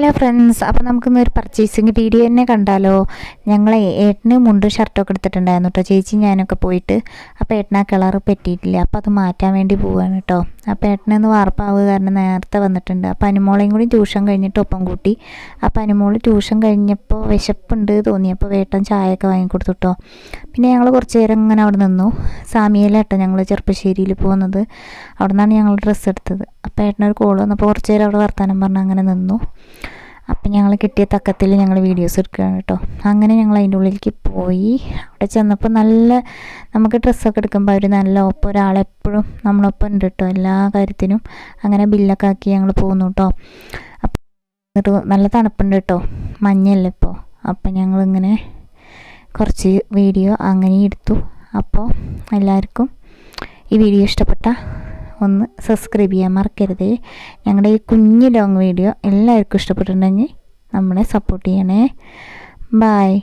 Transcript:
Hello friends അപ്പോൾ നമുക്കിന്ന് ഒരു പർച്ചേസിങ് വീഡിയോ തന്നെ കണ്ടാലോ? ഞങ്ങൾ ഏട്ടന് മുണ്ടും ഷർട്ടൊക്കെ എടുത്തിട്ടുണ്ടായിരുന്നു കേട്ടോ ചേച്ചി ഞാനൊക്കെ പോയിട്ട് അപ്പോൾ ഏട്ടന് കളർ പറ്റിയിട്ടില്ല അപ്പോൾ അത് മാറ്റാൻ വേണ്ടി പോവുകയാണ് കേട്ടോ അപ്പോൾ ഏട്ടനൊന്ന് വാർപ്പാവുക കാരണം നേരത്തെ വന്നിട്ടുണ്ട്. അപ്പോൾ അനുമോളെയും കൂടി ട്യൂഷൻ കഴിഞ്ഞിട്ട് ഒപ്പം കൂട്ടി. അപ്പോൾ അനുമോൾ ട്യൂഷൻ കഴിഞ്ഞപ്പോൾ വിശപ്പുണ്ട് തോന്നിയപ്പോൾ വേട്ടൻ ചായയൊക്കെ വാങ്ങിക്കൊടുത്തു കേട്ടോ പിന്നെ ഞങ്ങൾ കുറച്ച് നേരം ഇങ്ങനെ അവിടെ നിന്നു. സാമിയിലേട്ടോ ഞങ്ങൾ ചെറുപ്പശ്ശേരിയിൽ പോകുന്നത്. അവിടെ നിന്നാണ് ഞങ്ങൾ ഡ്രസ്സ് എടുത്തത്. അപ്പോൾ ഏട്ടനൊരു കോൾ വന്നപ്പോൾ കുറച്ച് നേരം അവിടെ വർത്തമാനം പറഞ്ഞ് അങ്ങനെ നിന്നു. അപ്പം ഞങ്ങൾ കിട്ടിയ തക്കത്തിൽ ഞങ്ങൾ വീഡിയോസ് എടുക്കുകയാണ് കേട്ടോ. അങ്ങനെ ഞങ്ങൾ അതിന്റെ ഉള്ളിലേക്ക് പോയി. അവിടെ ചെന്നപ്പോൾ നല്ല നമുക്ക് ഡ്രസ്സൊക്കെ എടുക്കുമ്പോൾ അവർ നല്ല ഒപ്പം ഒരാളെപ്പോഴും നമ്മളൊപ്പം ഉണ്ട് കേട്ടോ. എല്ലാ കാര്യത്തിനും അങ്ങനെ ബില്ലൊക്കെ ആക്കി ഞങ്ങൾ പോകുന്നു കേട്ടോ. അപ്പം നല്ല തണുപ്പുണ്ട് കേട്ടോ. മഞ്ഞല്ലേ ഇപ്പോൾ. അപ്പം ഞങ്ങളിങ്ങനെ കുറച്ച് വീഡിയോ അങ്ങനെ എടുത്തു. അപ്പോൾ എല്ലാവർക്കും ഈ വീഡിയോ ഇഷ്ടപ്പെട്ട ഒന്ന് സബ്സ്ക്രൈബ് ചെയ്യാൻ മറക്കരുത്. ഞങ്ങളുടെ ഈ കുഞ്ഞു ലോങ് വീഡിയോ എല്ലാവർക്കും ഇഷ്ടപ്പെട്ടിട്ടുണ്ടെങ്കിൽ നമ്മളെ സപ്പോർട്ട് ചെയ്യണേ. ബായ്